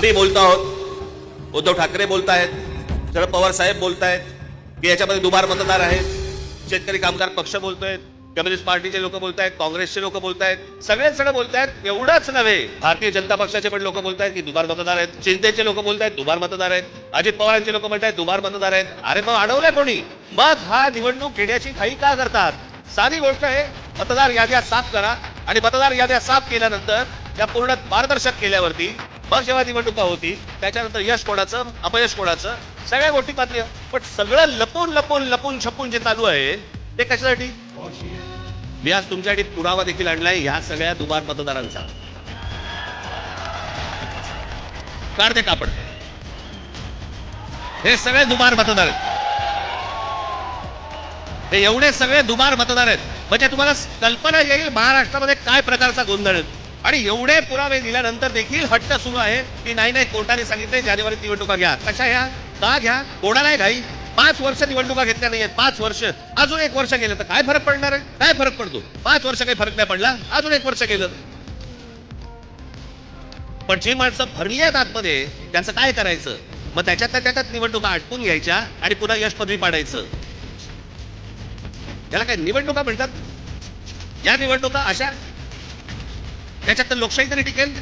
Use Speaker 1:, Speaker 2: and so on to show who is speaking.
Speaker 1: आम्ही बोलतो हो, आहोत उद्धव ठाकरे बोलतायत शरद पवार साहेब बोलतायत की याच्यामध्ये दुबार मतदार आहेत शेतकरी कामगार पक्ष बोलतोयत कम्युनिस्ट पार्टीचे लोक बोलतायत काँग्रेसचे लोक बोलतायत सगळेच जण बोलतायत एवढंच नव्हे भारतीय जनता पक्षाचे पण लोक बोलतायत की दुबार मतदार आहेत चिंतेचे लोक बोलतायत दुबार मतदार आहेत अजित पवारांचे लोक म्हणतायत दुबार मतदार आहेत. अरे मग अडवलंय कोणी? मग हा निवडणूक घेण्याची घाई का करतात? साधी गोष्ट आहे मतदार याद्या साफ करा आणि मतदार याद्या साफ केल्यानंतर त्या पूर्ण पारदर्शक केल्यावरती मग जेव्हा निवडणुका होती? त्याच्यानंतर यश कोणाचं? अपयश कोणाचं? सगळ्या गोष्टी पातळी पण सगळं लपून लपून लपून छपून जे चालू आहे ते कशासाठी? मी आज तुमच्यासाठी पुरावा देखील आणलाय ह्या सगळ्या दुबार मतदारांचा. काढ ते कापड. हे सगळे दुबार मतदार आहेत. हे एवढे सगळे दुबार मतदार आहेत. म्हणजे तुम्हाला कल्पना येईल महाराष्ट्रामध्ये काय प्रकारचा गोंधळ आहे. आणि एवढे पुरावे दिल्यानंतर देखील हट्ट सुरू आहे की नाही नाही कोर्टाने सांगितले जानेवारीत निवडणुका घ्या. कशा घ्या का घ्या? कोणालाही घाई. पाच वर्ष निवडणुका घेतल्या नाहीये पाच वर्ष. अजून एक वर्ष गेलं तर काय फरक पडणार आहे? काय फरक पडतो? पाच वर्ष काही फरक नाही पडला? अजून एक वर्ष गेलं. पण जी माणसं भरली आहेत आतमध्ये त्यांचं काय करायचं? मग त्याच्यातल्या त्याच्यात निवडणुका आटपून घ्यायच्या आणि पुन्हा यश पदवी पाडायचं. याला काय निवडणुका म्हणतात? या निवडणुका अशा त्याच्यात तर लोकशाही तरी टिकेल